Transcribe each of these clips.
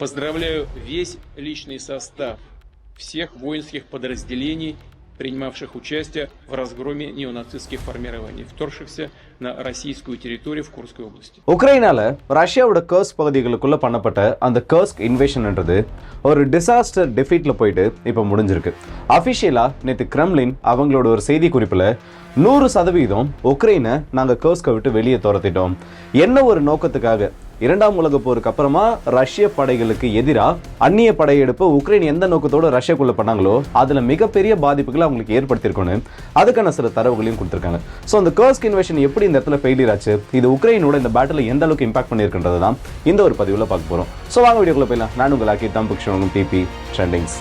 Поздравляю весь личный состав всех воинских подразделений, принимавших участие в разгроме неонацистских формирований, вторгшихся на российскую территорию в Курской области. உக்ரைனால ரஷ்யாவோட கர்ஸ் பகுதிகளுக்குள்ள பண்ணப்பட்ட அந்த கர்ஸ்க் இன்வேஷன்ன்றது ஒரு டிசாஸ்டர் டிஃபீட்ல போயிட்டு இப்போ முடிஞ்சிருக்கு அஃபிஷியலா நேற்று கிரெம்லின் அவங்களோட ஒரு செய்தி குறிப்பில் நூறு சதவீதம் உக்ரைனை நாங்கள் கர்ஸ்கை விட்டு வெளியே துரத்திட்டோம் என்ன ஒரு நோக்கத்துக்காக இரண்டாம் உலக போருக்கு அப்புறமா ரஷ்ய படைகளுக்கு எதிராக அந்நிய படையெடுப்பு உக்ரைன் எந்த நோக்கத்தோட ரஷ்யாக்குள்ள பண்ணாங்களோ அதில் மிகப்பெரிய பாதிப்புகளை அவங்களுக்கு ஏற்படுத்தியிருக்கணும் அதுக்கான சில தரவுகளையும் கொடுத்துருக்காங்க. ஸோ அந்த கர்ஸ்க் இன்வேஷன் எப்படி இந்த இடத்துல ஃபெயிலியர் ஆச்சு? இது உக்ரைனோட இந்த பேட்டில் எந்த அளவுக்கு இம்பாக்ட் பண்ணியிருக்கின்றது தான் இந்த ஒரு பதிவில் பார்க்க போகிறோம் ஸோ வாங்க வீடியோக்குள்ள போயிடலாம். நான் உங்கள் ஆக்கி தம் புக்ஷன் டிபி ட்ரெண்டிங்ஸ்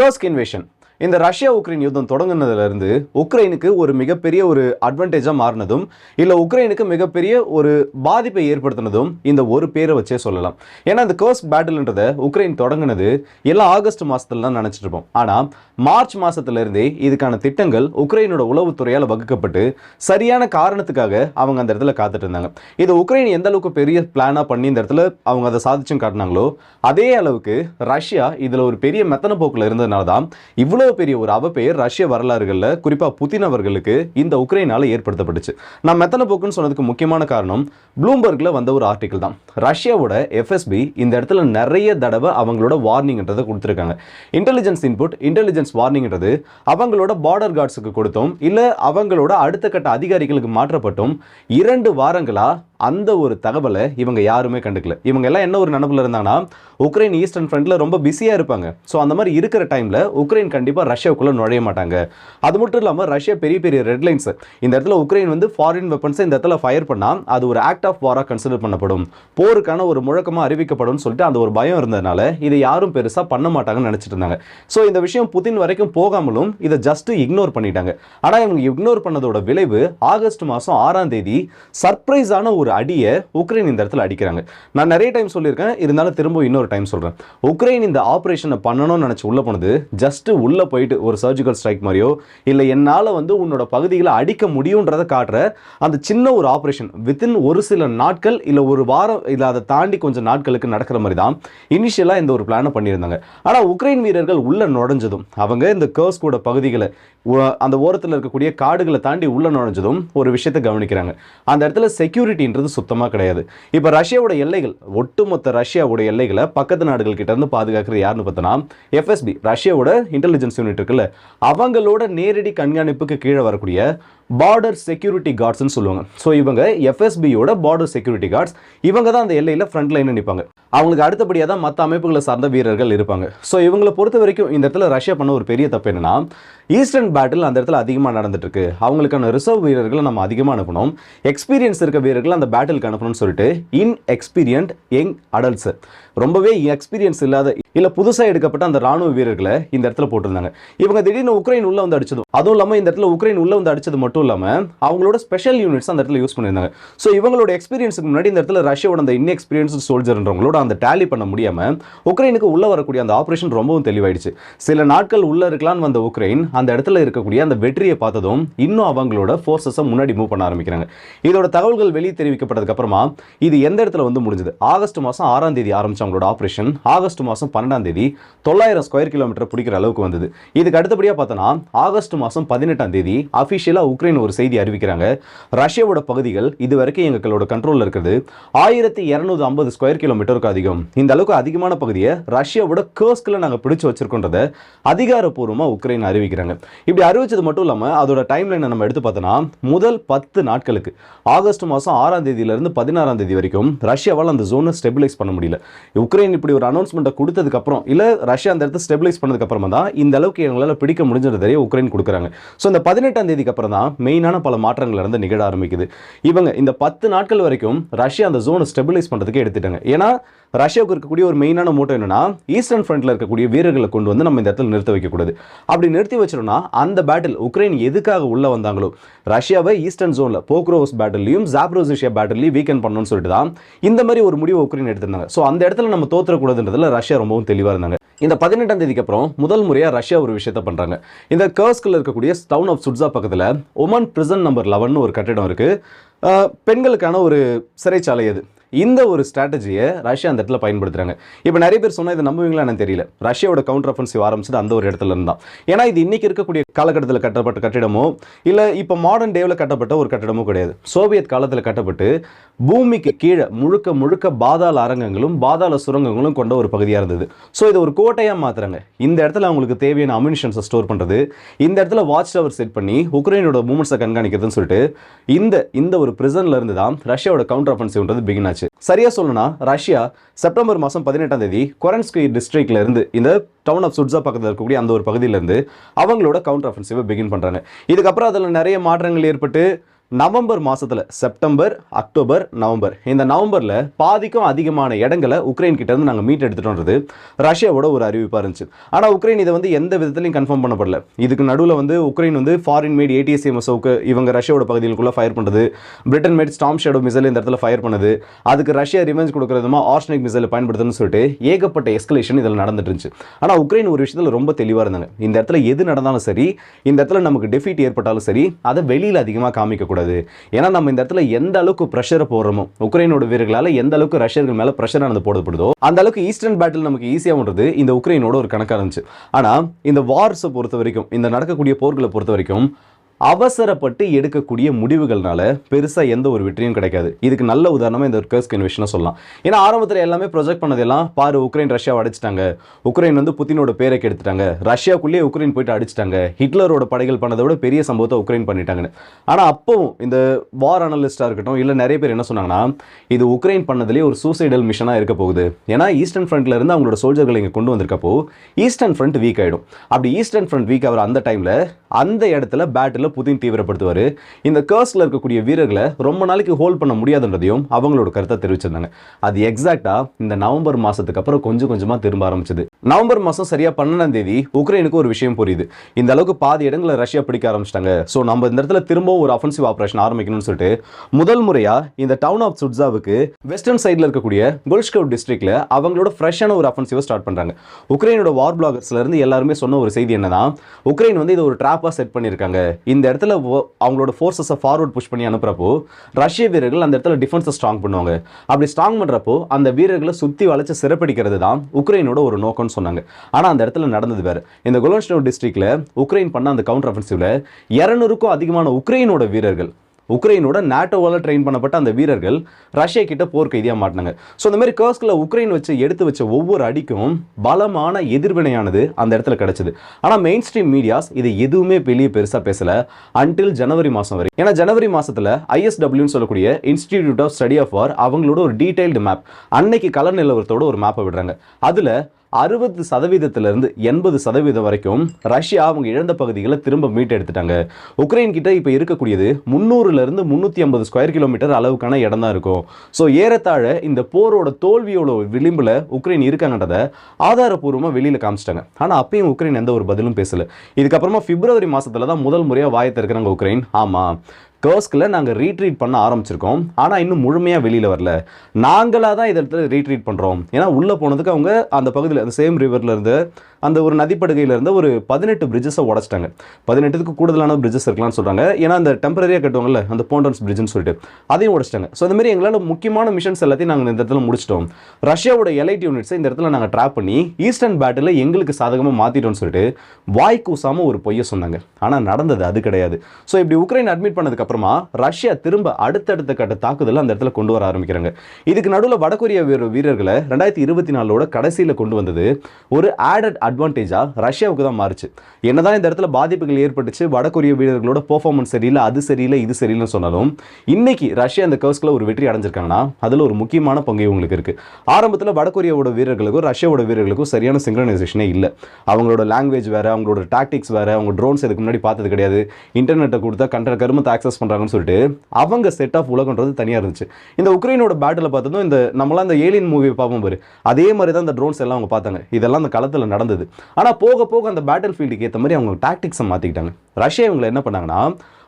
கர்ஸ்க் இன்வேஷன் இந்த ரஷ்யா உக்ரைன் யுத்தம் தொடங்கினதுலேருந்து உக்ரைனுக்கு ஒரு மிகப்பெரிய ஒரு அட்வான்டேஜாக மாறினதும் இல்லை உக்ரைனுக்கு மிகப்பெரிய ஒரு பாதிப்பை ஏற்படுத்தினதும் இந்த ஒரு பேரை வச்சே சொல்லலாம். ஏன்னா இந்த கர்ஸ் பேட்டில்ன்றதை உக்ரைன் தொடங்கினது எல்லாம் ஆகஸ்ட் மாசத்துல தான் நினைச்சிட்டு இருப்போம். ஆனால் மார்ச் மாதத்துலேருந்தே இதுக்கான திட்டங்கள் உக்ரைனோட உளவுத்துறையால் வகுக்கப்பட்டு சரியான காரணத்துக்காக அவங்க அந்த இடத்துல காத்துட்டு இருந்தாங்க. இது உக்ரைன் எந்த அளவுக்கு பெரிய பிளானாக பண்ணி இந்த இடத்துல அவங்க அதை சாதிச்சும் காட்டினாங்களோ அதே அளவுக்கு ரஷ்யா இதில் ஒரு பெரிய மெத்தன போக்கில் இருந்ததுனால தான் இவ்வளோ இவ்வளோ பெரிய ஒரு அவப்பெயர் ரஷ்ய வரலாறுகளில் குறிப்பாக புதின் அவர்களுக்கு இந்த உக்ரைனால் ஏற்படுத்தப்பட்டுச்சு. நான் மெத்தன போக்குன்னு சொன்னதுக்கு முக்கியமான காரணம் ப்ளூம்பர்கில் வந்த ஒரு ஆர்டிக்கல் தான். ரஷ்யாவோட எஃப்எஸ்பி இந்த இடத்துல நிறைய தடவை அவங்களோட வார்னிங்ன்றதை கொடுத்துருக்காங்க. இன்டெலிஜென்ஸ் இன்புட் இன்டெலிஜென்ஸ் வார்னிங்ன்றது அவங்களோட பார்டர் கார்ட்ஸுக்கு கொடுத்தோம் இல்லை அவங்களோட அடுத்த கட்ட அதிகாரிகளுக்கு மாற்றப்பட்டும் இரண்டு வாரங்களாக அந்த ஒரு தகவலை இவங்க யாருமே கண்டுக்கல. இவங்க எல்லாம் என்ன ஒரு நினப்பில் இருந்தாங்கன்னா உக்ரைன் ஈஸ்டர்ன் ஃப்ரண்ட்ல ரொம்ப பிஸியாக இருப்பாங்க. ஸோ அந்த மாதிரி இருக்கிற டைமில் உக்ரைன் கண்டிப்பாக ரஷ்யாவுக்குள்ளே நுழைய மாட்டாங்க. அது மட்டும் இல்லாமல் ரஷ்யா பெரிய பெரிய ரெட்லைன்ஸ் இந்த இடத்துல உக்ரைன் வந்து ஃபாரின் வெப்பன்ஸை இந்த இடத்துல ஃபயர் பண்ணால் அது ஒரு ஆக்ட் ஆஃப் வாராக கன்சிடர் பண்ணப்படும். போருக்கான ஒரு முழக்கமாக அறிவிக்கப்படும் சொல்லிட்டு அந்த ஒரு பயம் இருந்ததுனால இதை யாரும் பெருசாக பண்ண மாட்டாங்கன்னு நினச்சிட்டு இருந்தாங்க. ஸோ இந்த விஷயம் புதின் வரைக்கும் போகாமலும் இதை ஜஸ்ட் இக்னோர் பண்ணிட்டாங்க. ஆனால் இவங்க இக்னோர் பண்ணதோட விளைவு ஆகஸ்ட் மாதம் ஆறாம் தேதி சர்ப்ரைஸான ஒரு அடியை உக்ரைன் இந்த இடத்துல அடிக்கிறாங்க. நான் நிறைய டைம் சொல்லியிருக்கேன். இருந்தாலும் திரும்ப இன்னொரு டைம் சொல்றேன். உக்ரைன் இந்த ஆப்ரேஷனை பண்ணணும்னு நினைச்சு உள்ள போனது ஜஸ்ட் உள்ள போயிட்டு ஒரு சர்ஜிக்கல் ஸ்ட்ரைக் மாதிரியோ இல்லை என்னால் வந்து உன்னோட பகுதிகளை அடிக்க முடியுன்றதை காட்டுற அந்த சின்ன ஒரு ஆபரேஷன் வித்தின் ஒரு சில நாட்கள் இல்லை ஒரு வாரம் இல்லை அதை தாண்டி கொஞ்சம் நாட்களுக்கு நடக்கிற மாதிரி தான் இனிஷியலாக இந்த ஒரு பிளானை பண்ணியிருந்தாங்க. ஆனால் உக்ரைன் வீரர்கள் உள்ள நுழைஞ்சதும் அவங்க இந்த கேர்ஸ் கூட பகுதிகளை அந்த ஓரத்தில் இருக்கக்கூடிய காடுகளை தாண்டி உள்ள நுழைஞ்சதும் ஒரு விஷயத்தை கவனிக்கிறாங்க. அந்த இடத்துல அப்படின்றது சுத்தமாக கிடையாது. இப்போ ரஷ்யாவோட எல்லைகள் ஒட்டுமொத்த ரஷ்யாவோட எல்லைகளை பக்கத்து நாடுகள் கிட்ட இருந்து பாதுகாக்கிறது யாருன்னு பார்த்தோன்னா எஃப்எஸ்பி ரஷ்யாவோட இன்டெலிஜென்ஸ் யூனிட் இருக்குல்ல. அவங்களோட நேரடி கண்காணிப்புக்கு கீழே வரக்கூடிய பார்டர் செக்யூரிட்டி கார்ட்ஸ்னு சொல்லுவாங்க. ஸோ இவங்க எஃப்எஸ்பியோட பார்டர் செக்யூரிட்டி கார்ட்ஸ் இவங்க தான் அந்த எல்லையில் ஃப்ரண்ட் லைனில் நிற்பாங்க அவங்களுக்கு அடுத்தபடியாக தான் மற்ற அமைப்புகளை சார்ந்த வீரர்கள் இருப்பாங்க. ஸோ இவங்களை பொறுத்த வரைக்கும் இந்த இடத்துல ரஷ்யா பண்ண ஒரு பெரிய தப்பு என்னன்னா ஈஸ்டர்ன் பேட்டில் அந்த இடத்துல அதிகமாக நடந்துட்டுருக்கு. அவங்களுக்கான ரிசர்வ் வீரர்களை நம்ம அதிகமாக அனுப்பணும். எக்ஸ்பீரியன்ஸ் இருக்க வீரர்களை அந்த பேட்டிலுக்கு அனுப்பணும்னு சொல்லிட்டு இன் எக்ஸ்பீரியன்ட் யங் அடல்ட்ஸ் ரொம்பவே எக்ஸ்பீரியன்ஸ் இல்லாத இல்லை புதுசாக எடுக்கப்பட்ட அந்த ராணுவ வீரர்களை இந்த இடத்துல போட்டிருந்தாங்க. இவங்க திடீர்னு உக்ரைன் உள்ளே வந்து அடிச்சதும் அதுவும் இல்லாமல் இந்த இடத்துல உக்ரைன் உள்ளே வந்து அடிச்சது மட்டும் இல்லாம அவங்களோட ஸ்பெஷல் யூனிட்ஸ் அந்த இடத்துல யூஸ் பண்ணியிருந்தாங்க. ஸோ இவங்களோட எக்ஸ்பீரியன்ஸுக்கு முன்னாடி இந்த இடத்துல ரஷ்யாவோட அந்த இன்எக்ஸ்பீரியன்ஸ் சோல்ஜர்ன்றவங்களோட அந்த டேலி பண்ண முடியாமல் உக்ரைனுக்கு உள்ள வரக்கூடிய அந்த ஆப்ரேஷன் ரொம்பவும் தெளிவாயிடுச்சு. சில நாட்கள் உள்ள இருக்கலான்னு வந்த உக்ரைன் அந்த இடத்துல இருக்கக்கூடிய அந்த வெற்றியை பார்த்ததும் இன்னும் அவங்களோட ஃபோர்ஸஸை முன்னாடி மூவ் பண்ண ஆரம்பிக்கிறாங்க. இதோட தகவல்கள் வெளியே தெரிவிக்கப்பட்டதுக்கு அப்புறமா இது எந்த இடத்துல வந்து முடிஞ்சது? ஆகஸ்ட் மாதம் ஆறாம் தேதி ஆரம்பிச்ச அவங்களோட ஆப்ரேஷன் ஆகஸ்ட் மாதம் பன்னெண்டாம் தேதி தொள்ளாயிரம் ஸ்கொயர் கிலோமீட்டர் பிடிக்கிற அளவுக்கு வந்தது. இதுக்கு அடுத்தபடியாக பார்த்தோன்னா ஆகஸ்ட் மாதம் பதினெட்டாம் தேதி அஃபிஷியலாக உக்ரைன் ஒரு செய்தி அறிவிக்கிறாங்க. ரஷ்யாவோட பகுதிகள் இது வரைக்கும் எங்களோட கண்ட்ரோலில் இருக்கிறது ஆயிரத்தி இரநூத்தி ஐம்பது ஸ்கொயர் கிலோமீட்டருக்கு அதிகம். இந்த அளவுக்கு அதிகமான பகுதியை ரஷ்யாவோட கேர்ஸ்கில் நாங்கள் பிடிச்சு வச்சிருக்கோன்றத அதிகாரப்பூர்வமாக உக்ரைன் அறிவிக்கிறாங்க. இப்படி அறிவிச்சது மட்டும் இல்லாமல் அதோட டைம் லைனை நம்ம எடுத்து பார்த்தோன்னா முதல் பத்து நாட்களுக்கு ஆகஸ்ட் மாதம் ஆறாம் தேதியிலிருந்து பதினாறாம் தேதி வரைக்கும் ரஷ்யாவால் அந்த ஜோனை ஸ்டெபிலைஸ் பண்ண முடியல. உக்ரைன் இப்படி ஒரு அனௌன்ஸ்மெண்ட்டை கொடுத்ததுக்கப்புறம் இல்லை ரஷ்யா அந்த இடத்த ஸ்டெபிலைஸ் பண்ணதுக்கப்புறமா தான் இந்த அளவுக்கு எங்களால் பிடிக்க முடிஞ்சதை உக்ரைன் கொடுக்குறாங்க. ஸோ இந்த பதினெட்டாம் தேதிக்கு அப்புறம் தான் மெயினான பல மாற்றங்கள் இருந்து நிகழ ஆரம்பிக்குது. இவங்க இந்த பத்து நாட்கள் வரைக்கும் ரஷ்யா அந்த ஜோனை ஸ்டெபிலைஸ் பண்ணுறதுக்கு எடுத்துட்டாங்க. ஏன்னா ரஷ்யாவுக்கு இருக்கக்கூடிய ஒரு மெயினான மோட்டோ என்னன்னா ஈஸ்டர்ன் ஃப்ரண்ட்ல இருக்கக்கூடிய வீரர்களை கொண்டு வந்து நம்ம இந்த இடத்துல நிறுத்த வைக்கக்கூடாது. அப்படி நிறுத்தி வச்சிட்டோம்னா அந்த பேட்டில் உக்ரைன் எதுக்காக உள்ள வந்தாங்களோ ரஷ்யாவை ஈஸ்டர்ன் ஜோன்ல போக்ரோஸ் பேட்டிலையும் ஜாப்ரோசிஷியா பேட்டிலையும் வீக்கன் பண்ணணும்னு சொல்லிட்டு தான் இந்த மாதிரி ஒரு முடிவை உக்ரைன் எடுத்திருந்தாங்க. ஸோ அந்த இடத்துல நம்ம தோத்துறக்கூடாதுன்றதுல ரஷ்யா ரொம்பவும் தெளிவாக இருந்தாங்க. இந்த பதினெட்டாம் தேதிக்கு அப்புறம் முதல் முறையாக ரஷ்யா ஒரு விஷயத்த பண்ணுறாங்க இந்த கர்ஸ்கில் இருக்கக்கூடிய டவுன் ஆஃப் சுட்ஸா பக்கத்தில் ஒமன் பிரிசன் நம்பர் லெவன் ஒரு கட்டிடம் இருக்குது பெண்களுக்கான ஒரு சிறைச்சாலை அது. இந்த ஒரு ஸ்ட்ராட்டஜியை ரஷ்யா அந்த இடத்துல பயன்படுத்துகிறாங்க இப்போ நிறைய பேர் சொன்னால் இதை நம்புவீங்களா எனக்கு தெரியல. ரஷ்யாவோட கவுண்டர் அஃபென்சிவ் ஆரம்பிச்சது அந்த ஒரு இடத்துல இருந்தான் ஏன்னா இது இன்றைக்கி இருக்கக்கூடிய காலகட்டத்தில் கட்டப்பட்ட கட்டிடமோ இல்லை இப்போ மாடர்ன் டேவில் கட்டப்பட்ட ஒரு கட்டிடமோ கிடையாது. சோவியத் காலத்தில் கட்டப்பட்டு பூமிக்கு கீழே முழுக்க முழுக்க பாதாள அரங்கங்களும் பாதாள சுரங்கங்களும் கொண்ட ஒரு பகுதியாக இருந்தது. ஸோ இது ஒரு கோட்டையாக மாற்றுறாங்க இந்த இடத்துல அவங்களுக்கு தேவையான அம்யூனிஷன்ஸை ஸ்டோர் பண்ணுறது இந்த இடத்துல வாட்ச் டவர் செட் பண்ணி உக்ரைனோட மூமெண்ட்ஸை கண்காணிக்கிறதுன்னு சொல்லிட்டு இந்த இந்த ஒரு பிரிசன்ல இருந்து தான் ரஷ்யாவோட கவுண்டர் அஃபென்சிவ்ன்றது பிகின் ஆச்சு. சரியா சொல்லணும்னா ரஷ்யா செப்டம்பர் மாதம் பதினெட்டாம் தேதி கொரன்ஸ்கி டிஸ்ட்ரிக்ட்ல இருந்து இந்த டவுன் ஆஃப் சுட்ஸா பக்கத்தில் இருக்கக்கூடிய அந்த ஒரு பகுதியில இருந்து அவங்களோட கவுண்டர் அஃபென்சிவை பிகின் பண்றாங்க. இதுக்கப்புறம் அதில் நிறைய மாற்றங்கள் ஏற்பட்டு நவம்பர் மாதத்தில் செப்டம்பர் அக்டோபர் நவம்பர். இந்த நவம்பரில் பாதிக்கும் அதிகமான இடங்களை உக்ரைன் கிட்டேருந்து நாங்கள் மீட் எடுத்துட்டோன்றது ரஷ்யாவோட ஒரு அறிவிப்பாக இருந்துச்சு. ஆனால் உக்ரைன் இதை வந்து எந்த விதத்துலையும் கன்ஃபார்ம் பண்ணப்படல. இதுக்கு நடுவில் வந்து உக்ரைன் வந்து ஃபாரின் மேட் ஏடிஎஸ்எம்எஸ்ஓக்கு இவங்க ரஷ்யாவோட பகுதிகளுக்குள்ளே ஃபயர் பண்ணுறது Britain made Storm Shadow missile இந்த இடத்துல ஃபயர் பண்ணுது. அதுக்கு ரஷ்யா ரிவெஞ்ச் கொடுக்குறதுமா ஆர்ஸ்னிக் மிசைல் பயன்படுத்துன்னு சொல்லிட்டு ஏகப்பட்ட எஸ்கலேஷன் இதில் நடந்துட்டு இருந்துச்சு. ஆனால் உக்ரைன் ஒரு விஷயத்தில் ரொம்ப தெளிவாக இருந்தாங்க. இந்த இடத்துல எது நடந்தாலும் சரி இந்த இடத்துல நமக்கு டெஃபீட் ஏற்பட்டாலும் சரி அதை வெளியில் அதிகமாக காமிக்கக்கூடாது. ஏன்னா நம்ம இந்த இடத்துல எந்த அளவுக்கு ப்ரெஷரை போடுறோமோ உக்ரைனோட வீரர்களால் எந்த அளவுக்கு ரஷ்யர்கள் மேலே ப்ரெஷர் ஆனது போடப்படுதோ அந்த அளவுக்கு ஈஸ்டர்ன் பேட்டில் நமக்கு ஈஸியாகன்றது இந்த உக்ரைனோட ஒரு கணக்காக இருந்துச்சு. ஆனால் இந்த வார்ஸை பொறுத்த வரைக்கும் இந்த நடக்கக்கூடிய போர்களை பொறுத்த வரைக்கும் அவசரப்பட்டு எடுக்கக்கூடிய முடிவுகள்னால பெருசாக எந்த ஒரு வெற்றியும் கிடைக்காது. இதுக்கு நல்ல உதாரணமாக இந்த கர்ஸ்க் இன்வெஷனை சொல்லலாம். ஏன்னா ஆரம்பத்தில் எல்லாமே ப்ரொஜெக்ட் பண்ணதெல்லாம் பாரு உக்ரைன் ரஷ்யாவை அடிச்சிட்டாங்க. உக்ரைன் வந்து புத்தினோட பேரை கெடுத்துட்டாங்க. ரஷ்யாக்குள்ளேயே உக்ரைன் போயிட்டு அடிச்சிட்டாங்க. ஹிட்லரோட படைகள் பண்ணதை விட பெரிய சம்பவத்தை உக்ரைன் பண்ணிட்டாங்கன்னு. ஆனால் அப்பவும் இந்த வார் அனலிஸ்டாக இருக்கட்டும் இல்லை நிறைய பேர் என்ன சொன்னாங்கன்னா இது உக்ரைன் பண்ணதுலேயே ஒரு சூசைடல் மிஷனாக இருக்க போகுது. ஏன்னா ஈஸ்டர்ன் ஃப்ரண்ட்ல இருந்து அவங்களோட சோல்ஜர்களை இங்கே கொண்டு வந்திருக்கப்போ ஈஸ்டர்ன் ஃப்ரண்ட் வீக் ஆகிடும் அப்படி ஈஸ்டர்ன் ஃப்ரண்ட் வீக் ஆகிற அந்த டைமில் அந்த இடத்துல பேட்டில் புதின் தீவிரப்படுத்துவார். இந்த கேர்ஸில் இருக்கக்கூடிய வீரர்களை ரொம்ப நாளைக்கு ஹோல்ட் பண்ண முடியாதுன்றதையும் அவங்களோட கருத்தை தெரிவிச்சிருந்தாங்க. அது எக்ஸாக்டாக இந்த நவம்பர் மாதத்துக்கு அப்புறம் கொஞ்சம் கொஞ்சமா திரும்ப ஆரம்பிச்சது. நவம்பர் மாதம் சரியா பன்னெண்டாம் தேதி உக்ரைனுக்கு ஒரு விஷயம் புரியுது. இந்த அளவுக்கு பாதி இடங்களை ரஷ்யா பிடிக்க ஆரம்பிச்சிட்டாங்க. ஸோ நம்ம இந்த இடத்துல திரும்பவும் ஒரு அஃபென்சிவ் ஆப்ரேஷன் ஆரம்பிக்கணும்னு சொல்லிட்டு முதல் முறையா இந்த டவுன் ஆஃப் சுட்ஸாவுக்கு வெஸ்டர்ன் சைடில் இருக்கக்கூடிய குல்ஷ்கவ் டிஸ்ட்ரிக்ட்ல அவங்களோட ஃப்ரெஷ்ஷான ஒரு அஃபென்சிவை ஸ்டார்ட் பண்ணுறாங்க உக்ரைனோட வார் பிளாகர்ஸ்லேருந்து எல்லாருமே சொன்ன ஒரு செய்தி என்னன்னா உக்ரைன் வந்து இது ஒரு ட்ராப்பாக செட் பண்ணியிருக்காங்க இந்த இடத்துல அவங்களோட ஃபோர்ஸஸை ஃபார்வர்ட் புஷ் பண்ணி அனுப்புறப்போ ரஷ்ய வீரர்கள் அந்த இடத்துல டிஃபென்ஸை ஸ்ட்ராங் பண்ணுவாங்க. அப்படி ஸ்ட்ராங் பண்ணுறப்போ அந்த வீரர்களை சுற்றி வளைச்சு சிறப்பிடிக்கிறது தான் உக்ரைனோட ஒரு நோக்கம்னு சொன்னாங்க. ஆனால் அந்த இடத்துல நடந்தது வேறு. இந்த குலோன்ஸ்டோ டிஸ்ட்ரிக்ட்ல உக்ரைன் பண்ண அந்த கவுண்டர் அஃபென்சிவ்ல இரநூறுக்கும் அதிகமான உக்ரைனோட வீரர்கள் உக்ரைனோட நாட்டோவால் ட்ரெயின் பண்ணப்பட்ட அந்த வீரர்கள் ரஷ்யா கிட்ட போர் கைதியாக மாட்டினாங்க. ஸோ இந்த மாதிரி கர்ஸ்கில் உக்ரைன் வச்சு எடுத்து வச்ச ஒவ்வொரு அடிக்கும் பலமான எதிர்வினையானது அந்த இடத்துல கிடைச்சது. ஆனால் மெயின் ஸ்ட்ரீம் மீடியாஸ் இது எதுவுமே வெளியே பெருசாக பேசல. அன்டில் ஜனவரி மாதம் வரை. ஏன்னா ஜனவரி மாதத்தில் ஐஎஸ்டபிள்யூன்னு சொல்லக்கூடிய institute of study of war அவங்களோட ஒரு டீடைல்டு மேப் அன்னைக்கு கலர் நிலவரத்தோட ஒரு மேப்பை விடுறாங்க. அதில் அறுபது சதவீதத்திலிருந்து எண்பது சதவீதம் வரைக்கும் ரஷ்யா அவங்க இழந்த பகுதிகளை திரும்ப மீட்டெடுத்துட்டாங்க. உக்ரைன் கிட்ட இப்போ இருக்கக்கூடியது முந்நூறுலேருந்து முந்நூற்றி ஐம்பது ஸ்கொயர் கிலோமீட்டர் அளவுக்கான இடம் தான் இருக்கும். ஸோ ஏறத்தாழ இந்த போரோட தோல்வியோட விளிம்பில் உக்ரைன் இருக்காங்கன்றதை ஆதாரப்பூர்வமாக வெளியில் காமிச்சிட்டாங்க. ஆனால் அப்பயும் உக்ரைன் எந்த ஒரு பதிலும் பேசலை. இதுக்கப்புறமா பிப்ரவரி மாதத்தில் தான் முதல் முறையாக வாயை திறக்கிறாங்க உக்ரைன். ஆமாம் கேர்ஸ்கில் நாங்கள் ரீட்ரீட் பண்ண ஆரம்பிச்சிருக்கோம். ஆனால் இன்னும் முழுமையாக வெளியில் வரல. நாங்களாக தான் இதை இடத்துல ரீட்ரீட் பண்ணுறோம் ஏன்னா உள்ளே போனதுக்கு அவங்க அந்த பகுதியில் அந்த சேம் ரிவர்லேருந்து அந்த ஒரு நதிப்படுகையில் இருந்து ஒரு பதினெட்டு பிரிட்ஜஸை உடச்சிட்டாங்க. பதினெட்டுக்கு கூடுதலான பிரிட்ஜஸ் இருக்கலாம்னு சொல்கிறாங்க ஏன்னா அந்த டெம்பரரியாக கட்டுவாங்கல்ல அந்த போண்டன்ஸ் பிரிட்ஜ்னு சொல்லிட்டு. அதையும் உடச்சிட்டாங்க. ஸோ அந்த மாதிரி எங்களால் முக்கியமான மிஷன்ஸ் எல்லாத்தையும் நாங்கள் இந்த இடத்துல முடிச்சிட்டோம். ரஷ்யாவோட எலைட் யூனிட்ஸை இந்த இடத்துல நாங்கள் ட்ராப் பண்ணி ஈஸ்டர்ன் பேட்டில் எங்களுக்கு சாதகமாக மாற்றிட்டோம்னு சொல்லிட்டு வாய் கூசாமல் ஒரு பொய்யை சொன்னாங்க. ஆனால் நடந்தது அது கிடையாது. ஸோ இப்படி உக்ரைன் அட்மிட் பண்ணதுக்கப்புறமா ரஷ்யா திரும்ப அடுத்தடுத்த கட்ட தாக்குதல் அந்த இடத்துல கொண்டு வர ஆரம்பிக்கிறாங்க. இதுக்கு நடுவில் வடகொரிய வீரர்களை ரெண்டாயிரத்தி இருபத்தி நாலோட கடைசியில் கொண்டு வந்தது ஒரு ஆடட் அட்வான்டேஜாக ரஷ்யாவுக்கு தான் மாறுச்சு. என்னதான் இந்த இடத்துல பாதிப்புகள் ஏற்பட்டுச்சு வடகொரிய வீரர்களோட பெர்ஃபார்மன்ஸ் சரியில்லை அது சரியில்லை இது சரியில்லைன்னு சொன்னாலும் இன்னைக்கு ரஷ்யா இந்த கர்ஸ்கில் ஒரு வெற்றி அடைஞ்சிருக்காங்கன்னா அதில் ஒரு முக்கியமான பங்கு இவங்களுக்கு இருக்குது ஆரம்பத்தில் வடகொரியாவோட வீரர்களுக்கும் ரஷ்யாவோட வீரர்களுக்கும் சரியான சிங்க்ரனைசேஷனே இல்லை. அவங்களோட லாங்குவேஜ் வேறு அவங்களோட டாக்டிக்ஸ் வேறு அவங்க ட்ரோன்ஸ் இதுக்கு முன்னாடி பார்த்தது கிடையாது. இன்டர்நெட்டை கொடுத்தா கண்ட கருமத்தை ஆக்சஸ் பண்ணுறாங்கன்னு சொல்லிட்டு அவங்க செட் ஆஃப் உலகன்றது தனியாக இருந்துச்சு. இந்த உக்ரைனோட பேட்டில் பார்த்ததும் இந்த நம்மளாம் இந்த ஏலியன் மூவி பார்ப்போம் பாரு. அதே மாதிரி தான் இந்த ட்ரோன்ஸ் எல்லாம் அவங்க பார்த்தாங்க. இதெல்லாம் அந்த களத்தில் நடந்தது. ஆனால் போக போக அந்த பேட்டில் ஃபீல்டுக்கு ஏற்ற மாதிரி அவங்க டாக்டிக்ஸை மாற்றிக்கிட்டாங்க ரஷ்யா இவங்களை என்ன பண்ணாங்கன்னா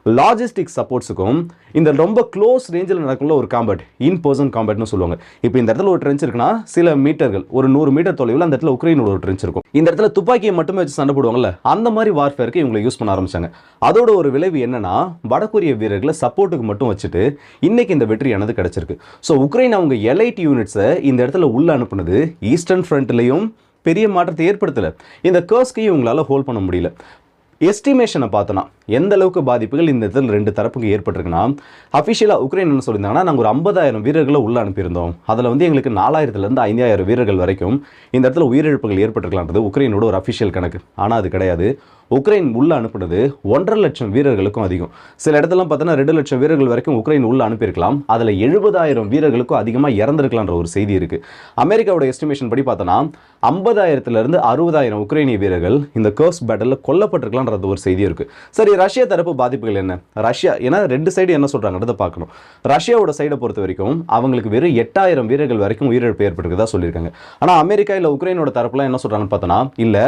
லாஜிஸ்டிக் சப்போர்ட்ஸுக்கும் இந்த ரொம்ப க்ளோஸ் ரேஞ்சில் நடக்குள்ள ஒரு காம்பேட் இன் பர்சன் காம்பேட்னு சொல்லுவாங்க. இப்போ இந்த இடத்துல ஒரு ட்ரென்ச் இருக்குன்னா சில மீட்டர்கள் ஒரு நூறு மீட்டர் தொலைவில் அந்த இடத்துல உக்ரைனோட ஒரு ட்ரென்ச் இருக்கும். இந்த இடத்துல துப்பாக்கியை மட்டுமே வச்சு சண்டை போடுவாங்கல்ல அந்த மாதிரி வார்ஃபேருக்கு இவங்களை யூஸ் பண்ண ஆரம்பிச்சாங்க. அதோட ஒரு விளைவு என்னன்னா வடகொரிய வீரர்களை சப்போர்ட்டுக்கு மட்டும் வச்சுட்டு இன்னைக்கு இந்த வெற்றியானது கிடைச்சிருக்கு. ஸோ உக்ரைன் அவங்க எலைட் யூனிட்ஸை இந்த இடத்துல உள்ள அனுப்புனது ஈஸ்டர்ன் ஃப்ரண்ட்லையும் பெரிய மாற்றத்தை ஏற்படுத்தலை. இந்த கேர்ஸ்கையும் உங்களால் ஹோல்ட் பண்ண முடியல. எஸ்டிமேஷனை பார்த்தோன்னா எந்த அளவுக்கு பாதிப்புகள் இந்த இடத்துல ரெண்டு தரப்புக்கு ஏற்பட்டிருக்குன்னா அஃபிஷியலாக உக்ரைன் என்ன சொல்லியிருந்தாங்கன்னா நாங்கள் ஒரு ஐம்பதாயிரம் வீரர்களை உள்ள அனுப்பியிருந்தோம். அதில் வந்து எங்களுக்கு நாலாயிரத்துலேருந்து ஐந்தாயிரம் வீரர்கள் வரைக்கும் இந்த இடத்துல உயிரிழப்புகள் ஏற்பட்டிருக்கலான்றது உக்ரைனோட ஒரு அஃபிஷியல் கணக்கு. ஆனால் அது கிடையாது. உக்ரைன் உள்ள அனுப்புனது ஒன்றரை லட்சம் வீரர்களுக்கும் அதிகம். சில இடத்துலாம் பார்த்தோன்னா ரெண்டு லட்சம் வீரர்கள் வரைக்கும் உக்ரைன் உள்ள அனுப்பியிருக்கலாம். அதில் எழுபதாயிரம் வீரர்களுக்கும் அதிகமாக இறந்துருக்கலான்ற ஒரு செய்தி இருக்கு. அமெரிக்காவோட எஸ்டிமேஷன் படி பார்த்தோன்னா ஐம்பதாயிரத்துலேருந்து அறுபதாயிரம் உக்ரைனிய வீரர்கள் இந்த கர்ஸ் பேட்டலில் கொல்லப்பட்டிருக்கலாம் கொல்லப்பட்டிருக்கலான்றது ஒரு செய்தி இருக்கு. சரி ரஷ்யா தரப்பு பாதிப்புகள் என்ன? ரஷ்யா ஏன்னா ரெண்டு சைடு என்ன சொல்றாங்கன்றதை பார்க்கணும். ரஷ்யாவோட சைடை பொறுத்த வரைக்கும் அவங்களுக்கு வெறும் எட்டாயிரம் வீரர்கள் வரைக்கும் உயிரிழப்பு ஏற்பட்டிருக்கதா சொல்லியிருக்காங்க. ஆனால் அமெரிக்கா இல்லை உக்ரைனோட தரப்புலாம் என்ன சொல்றாங்கன்னு பார்த்தோன்னா இல்லை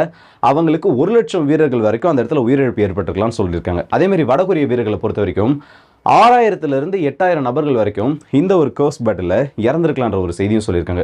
அவங்களுக்கு ஒரு லட்சம் வீரர்கள் வரைக்கும் அந்த இடத்துல உயிரிழப்பு ஏற்பட்டிருக்கலாம்னு சொல்லியிருக்காங்க. அதே மாதிரி வடகொரிய வீரர்களை பொறுத்த வரைக்கும் ஆறாயிரத்துலேருந்து எட்டாயிரம் நபர்கள் வரைக்கும் இந்த ஒரு கோர்ஸ் பேட்டில் இறந்துருக்கலான்ற ஒரு செய்தியும் சொல்லியிருக்காங்க.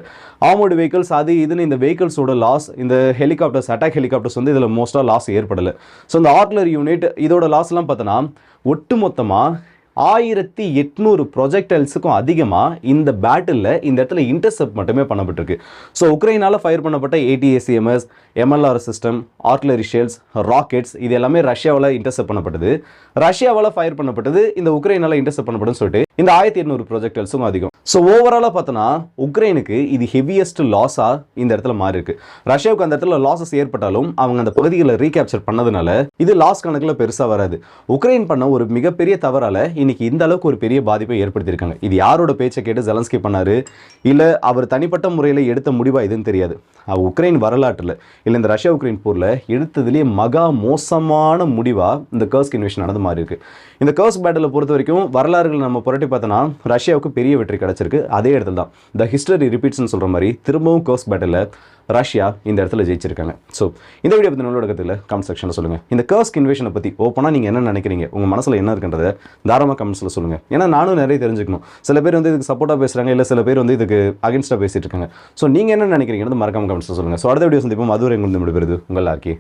ஆமோடு வெஹிக்கிள்ஸ் அது இதுன்னு இந்த வெஹிக்கிள்ஸோட லாஸ் இந்த ஹெலிகாப்டர்ஸ் அட்டாக் ஹெலிகாப்டர்ஸ் வந்து இதில் மோஸ்ட்டாக லாஸ் ஏற்படலை. ஸோ இந்த ஆர்ட்லர் யூனிட் இதோட லாஸ்லாம் பார்த்தோன்னா ஒட்டுமொத்தமாக ஆயிரத்தி எட்நூறு ப்ரொஜெக்டைல்ஸுக்கும் அதிகமாக இந்த பேட்டிலில் இந்த இடத்துல இன்டர்செப்ட் மட்டுமே பண்ணப்பட்டிருக்கு. ஸோ உக்ரைனால் ஃபயர் பண்ணப்பட்ட ATACMS MLR system artillery shells rockets இது எல்லாமே ரஷ்யாவில் இன்டர்செப்ட் பண்ணப்பட்டது. ரஷ்யாவால் ஃபயர் பண்ணப்பட்டது இந்த உக்ரைனால் இன்டர்செப்ட் பண்ணப்படும் சொல்லிட்டு இந்த ஆயிரத்தி எட்நூறு ப்ரொஜெக்டைல்ஸும் அதிகம். ஸோ ஓவராலாக பார்த்தோன்னா உக்ரைனுக்கு இது ஹெவியஸ்ட் லாஸாக இந்த இடத்துல மாறி இருக்கு ரஷ்யாவுக்கு அந்த இடத்துல லாஸஸ் ஏற்பட்டாலும் அவங்க அந்த பகுதிகளை ரீகேப்சர் பண்ணதுனால இது லாஸ் கணக்கில் பெருசாக வராது. உக்ரைன் பண்ண ஒரு மிகப்பெரிய தவறால இன்னைக்கு இந்த அளவுக்கு ஒரு பெரிய பாதிப்பை ஏற்படுத்தியிருக்காங்க. இது யாரோட பேச்சை கேட்டு ஜெலன்ஸ்கி பண்ணாரு? இல்லை அவர் தனிப்பட்ட முறையில் எடுத்த முடிவா இதுன்னு தெரியாது. உக்ரைன் வரலாற்றில் இல்லை இந்த ரஷ்யா உக்ரைன் போரில் எடுத்ததுலேயே மகா மோசமான முடிவாக இந்த கர்ஸ் இன்வேஷன் நடந்து மாறி இருக்கு இந்த கர்ஸ் பேட்டில் பொறுத்த வரைக்கும் வரலாறுகள் நம்ம புரட்டி பார்த்தோன்னா ரஷ்யாவுக்கு பெரிய வெற்றி கிடைச்சிருக்கு. அதே இடத்துல தான் த ஹிஸ்டரி ரிப்பீட்ஸ்னு சொல்கிற மாதிரி திரும்பவும் கர்ஸ் பேட்டில் ரஷ்யா இந்த இடத்துல ஜெயிச்சிருக்காங்க. ஸோ இந்த வீடியோ பற்றி நல்ல கமெண்ட் செக்ஷனில் சொல்லுங்கள் இந்த கர்ஸ்க் இன்வேஷனை பற்றி ஓப்பனாக நீங்கள் என்ன நினைக்கிறீங்க? உங்கள் மனசில் என்ன இருக்குன்றதை தாராளமாக கமெண்ட்ஸில் சொல்லுங்கள் ஏன்னா நானும் நிறைய தெரிஞ்சுக்கணும். சில பேர் வந்து இதுக்கு சப்போர்ட்டாக பேசுகிறாங்க இல்லை சில பேர் வந்து இதுக்கு அகேன்ஸ்டாக பேசிட்டு இருக்காங்க. ஸோ நீங்கள் என்ன நினைக்கிறீங்கன்னு மறக்காம கமெண்ட்ஸில் சொல்லுங்கள் ஸோ அடுத்த வீடியோ சந்திப்போம். அதுவரை உங்களுக்கு முடிபெறுது உங்கள் ஆர்கே